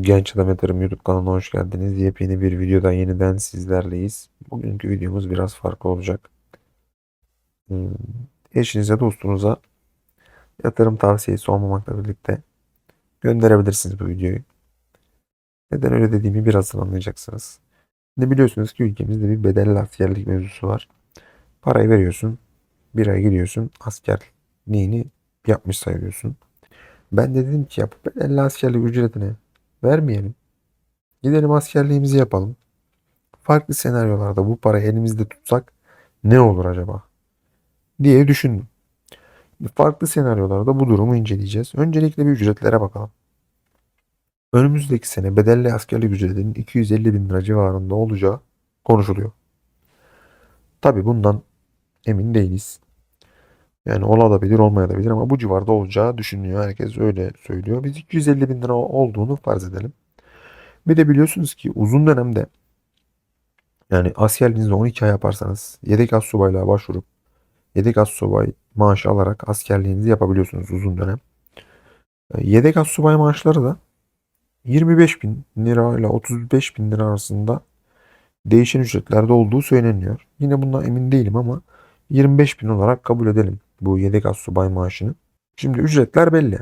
Genç Adam Yatırım YouTube kanalına hoş geldiniz. Yepyeni bir videoda yeniden sizlerleyiz. Bugünkü videomuz biraz farklı olacak. Hmm, Eşinize, dostunuza yatırım tavsiyesi olmamakla birlikte gönderebilirsiniz bu videoyu. Neden öyle dediğimi birazdan anlayacaksınız. Ne biliyorsunuz ki ülkemizde bir bedelli askerlik mevzusu var. Parayı veriyorsun, bir ay gidiyorsun, askerliğini yapmış sayılıyorsun. Ben de dedim ki ya bu bedelli askerlik ücretini vermeyelim. Gidelim askerliğimizi yapalım. Farklı senaryolarda bu parayı elimizde tutsak ne olur acaba? diye düşündüm. Farklı senaryolarda bu durumu inceleyeceğiz. Öncelikle bir ücretlere bakalım. Önümüzdeki sene bedelli askerlik ücretinin 250 bin lira civarında olacağı konuşuluyor. Tabi bundan emin değiliz. Yani olabilir olmayabilir ama bu civarda olacağı düşünülüyor. Herkes öyle söylüyor. Biz 250 bin lira olduğunu farz edelim. Bir de biliyorsunuz ki uzun dönemde yani askerliğinizi 12 ay yaparsanız yedek astsubaylığa başvurup yedek astsubay maaşı alarak askerliğinizi yapabiliyorsunuz uzun dönem. E, Yedek astsubay maaşları da 25 bin lira ile 35 bin lira arasında değişen ücretlerde olduğu söyleniyor. Yine bundan emin değilim ama 25 bin olarak kabul edelim bu yedek astsubay maaşını. Şimdi ücretler belli.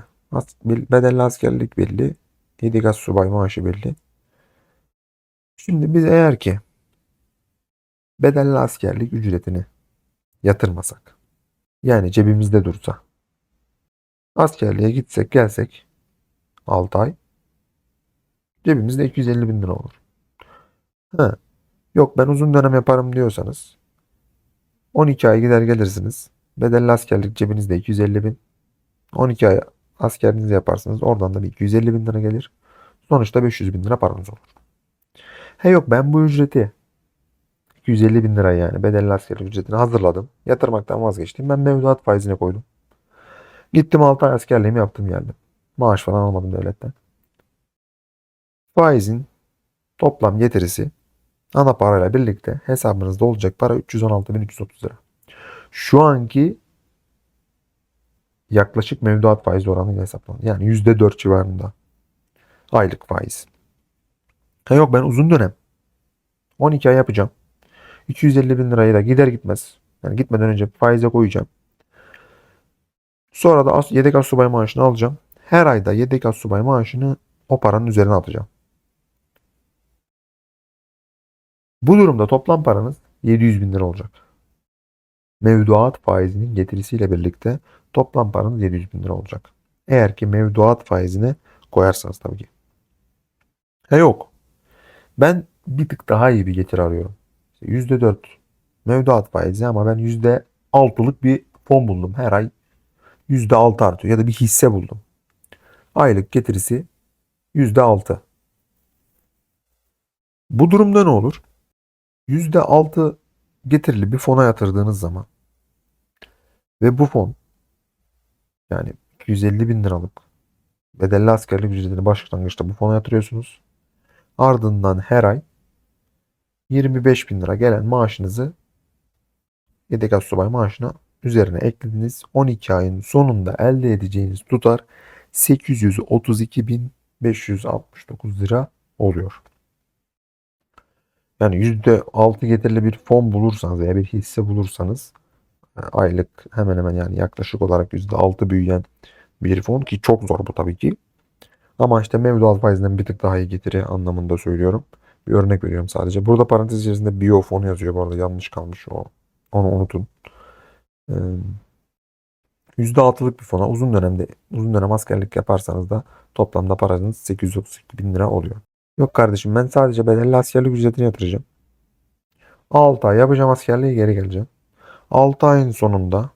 Bedelli askerlik belli. Yedek astsubay maaşı belli. Şimdi biz eğer ki bedelli askerlik ücretini yatırmasak yani cebimizde dursa askerliğe gitsek gelsek 6 ay cebimizde 250 bin lira olur. Ha, yok ben uzun dönem yaparım diyorsanız 12 ay gider gelirsiniz. Bedelli askerlik cebinizde 250 bin. 12 ay askerliğinizi yaparsınız. Oradan da bir 250 bin lira gelir. Sonuçta 500 bin lira paranız olur. He yok ben bu ücreti 250 bin lira yani bedelli askerlik ücretini hazırladım. Yatırmaktan vazgeçtim. Ben mevduat faizine koydum. Gittim 6 ay askerliğimi yaptım geldim. Maaş falan almadım devletten. Faizin toplam getirisi ana parayla birlikte hesabınızda olacak para 316.330 lira. Şu anki yaklaşık mevduat faizi oranıyla hesaplanıyor. Yani %4 civarında aylık faiz. Ha yok ben uzun dönem 12 ay yapacağım. 250 bin lirayı da gider gitmez. Yani gitmeden önce faize koyacağım. Sonra da yedek asubay maaşını alacağım. Her ayda yedek asubay maaşını o paranın üzerine atacağım. Bu durumda toplam paranız 700 bin lira olacak. Mevduat faizinin getirisiyle birlikte toplam paranız 700 bin lira olacak. Eğer ki mevduat faizine koyarsanız tabii ki. He yok. Ben bir tık daha iyi bir getiri arıyorum. İşte %4 mevduat faizi ama ben %6'lık bir fon buldum. Her ay %6 artıyor ya da bir hisse buldum. Aylık getirisi %6. Bu durumda ne olur? %6 getirili bir fona yatırdığınız zaman ve bu fon yani 250 bin liralık bedelli askerlik ücretini başlangıçta bu fona yatırıyorsunuz. Ardından her ay 25 bin lira gelen maaşınızı yedek asubay maaşına üzerine eklediniz. 12 ayın sonunda elde edeceğiniz tutar 832.569 lira oluyor. Yani %6 getirili bir fon bulursanız veya bir hisse bulursanız e, aylık hemen hemen yani yaklaşık olarak %6 büyüyen bir fon ki çok zor bu tabii ki. Ama işte mevduat faizinden bir tık daha iyi getiri anlamında söylüyorum. Bir örnek veriyorum sadece. Burada parantez içerisinde biyo fonu yazıyor bu arada yanlış kalmış o. Onu unutun. Ee, %6'lık bir fona uzun dönemde uzun dönem askerlik yaparsanız da toplamda paranız 832 bin lira oluyor. Yok kardeşim ben sadece bedelli askerlik ücretini yatıracağım. 6 ay yapacağım askerliğe geri geleceğim. 6 ayın sonunda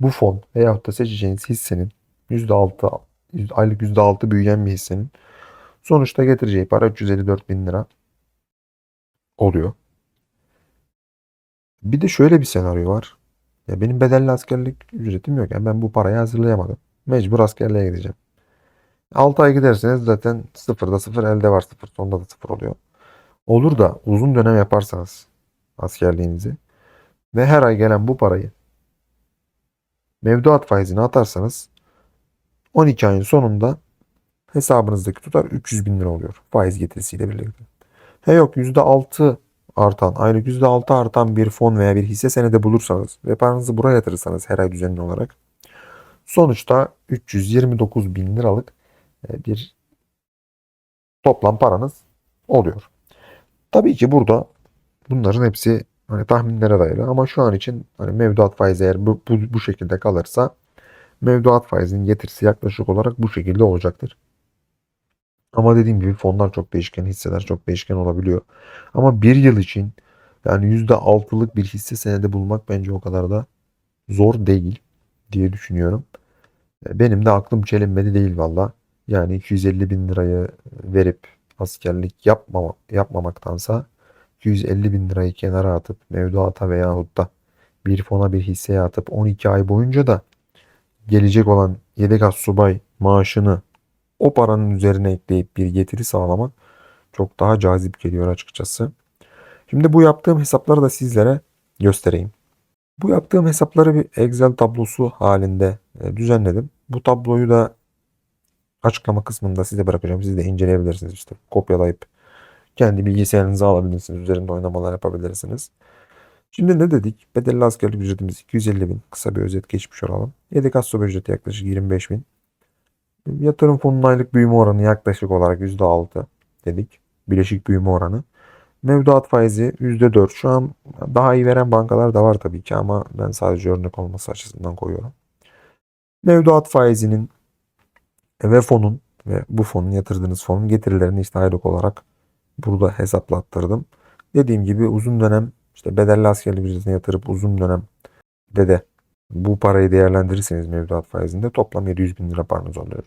bu fon veyahut da seçeceğiniz hissenin %6 yüzde- aylık %6 büyüyen bir hissenin sonuçta getireceği para 354 bin lira oluyor. Bir de şöyle bir senaryo var. Ya benim bedelli askerlik ücretim yok. Yani ben bu parayı hazırlayamadım. Mecbur askerliğe gideceğim. 6 ay giderseniz zaten sıfırda sıfır elde var sıfır. Sonda da sıfır oluyor. Olur da uzun dönem yaparsanız askerliğinizi ve her ay gelen bu parayı mevduat faizine atarsanız 12 ayın sonunda hesabınızdaki tutar 300 bin lira oluyor. Faiz getirisiyle birlikte. He yok %6 artan, aylık %6 artan bir fon veya bir hisse senedi bulursanız ve paranızı buraya yatırırsanız her ay düzenli olarak sonuçta 329 bin liralık bir toplam paranız oluyor. Tabii ki burada bunların hepsi hani tahminlere dayalı ama şu an için hani mevduat faizi eğer bu, bu, bu şekilde kalırsa mevduat faizinin getirisi yaklaşık olarak bu şekilde olacaktır. Ama dediğim gibi fonlar çok değişken, hisseler çok değişken olabiliyor. Ama bir yıl için yani %6'lık bir hisse senedi bulmak bence o kadar da zor değil diye düşünüyorum. E, Benim de aklım çelinmedi değil valla. Yani 250 bin lirayı verip askerlik yapmama, yapmamaktansa 250 bin lirayı kenara atıp mevduata veyahut da bir fona bir hisseye atıp 12 ay boyunca da gelecek olan yedek subay maaşını o paranın üzerine ekleyip bir getiri sağlamak çok daha cazip geliyor açıkçası. Şimdi bu yaptığım hesapları da sizlere göstereyim. Bu yaptığım hesapları bir Excel tablosu halinde e, düzenledim. Bu tabloyu da açıklama kısmında size bırakacağım. Siz de inceleyebilirsiniz işte kopyalayıp kendi bilgisayarınıza alabilirsiniz. Üzerinde oynamalar yapabilirsiniz. Şimdi ne dedik? Bedelli askerlik ücretimiz 250 bin. Kısa bir özet geçmiş olalım. Yedek assoba ücreti yaklaşık 25 bin. Yatırım fonunun aylık büyüme oranı yaklaşık olarak %6 dedik. Bileşik büyüme oranı. Mevduat faizi %4. Şu an daha iyi veren bankalar da var tabii ki ama ben sadece örnek olması açısından koyuyorum. Mevduat faizinin ve fonun ve bu fonun yatırdığınız fonun getirilerini işte aylık olarak burada hesaplattırdım. Dediğim gibi uzun dönem işte bedelli askerlik ücretine yatırıp uzun dönem de de bu parayı değerlendirirseniz mevduat faizinde toplam 700 bin lira paranız oluyor.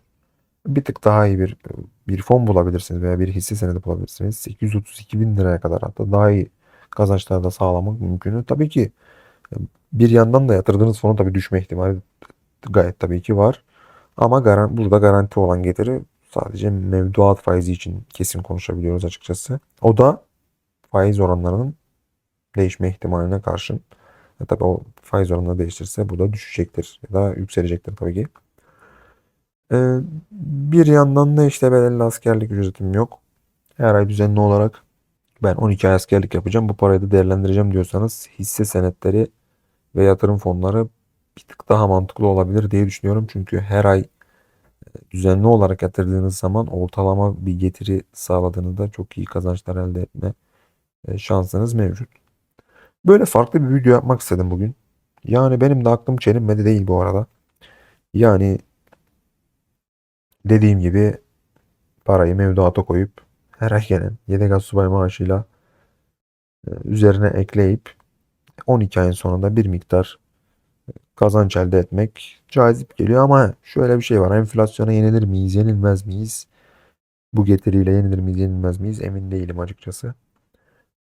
Bir tık daha iyi bir bir fon bulabilirsiniz veya bir hisse senedi bulabilirsiniz. 832 bin liraya kadar hatta daha iyi kazançlar da sağlamak mümkün. Tabii ki bir yandan da yatırdığınız fonun tabii düşme ihtimali gayet tabii ki var. Ama garan, burada garanti olan getiri sadece mevduat faizi için kesin konuşabiliyoruz açıkçası. O da faiz oranlarının değişme ihtimaline karşın. E tabii o faiz oranını değiştirse bu da düşecektir ya da yükselecektir tabii ki. Ee, bir yandan da işte bedelli askerlik ücretim yok. Her ay düzenli olarak ben 12 ay askerlik yapacağım. Bu parayı da değerlendireceğim diyorsanız hisse senetleri ve yatırım fonları bir tık daha mantıklı olabilir diye düşünüyorum. Çünkü her ay düzenli olarak yatırdığınız zaman ortalama bir getiri sağladığınızda çok iyi kazançlar elde etme e, şansınız mevcut. Böyle farklı bir video yapmak istedim bugün. Yani benim de aklım çelinmedi değil bu arada. Yani dediğim gibi parayı mevduata koyup her ay gelen yedek asubay maaşıyla e, üzerine ekleyip 12 ayın sonunda bir miktar kazanç elde etmek cazip geliyor ama şöyle bir şey var. Enflasyona yenilir miyiz, yenilmez miyiz? Bu getiriyle yenilir miyiz, yenilmez miyiz? Emin değilim açıkçası.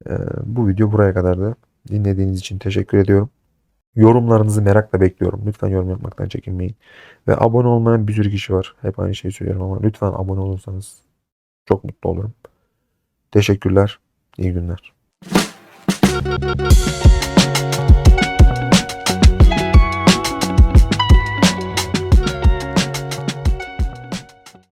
Ee, bu video buraya kadardı. Dinlediğiniz için teşekkür ediyorum. Yorumlarınızı merakla bekliyorum. Lütfen yorum yapmaktan çekinmeyin. Ve abone olmayan bir sürü kişi var. Hep aynı şeyi söylüyorum ama lütfen abone olursanız çok mutlu olurum. Teşekkürler. İyi günler.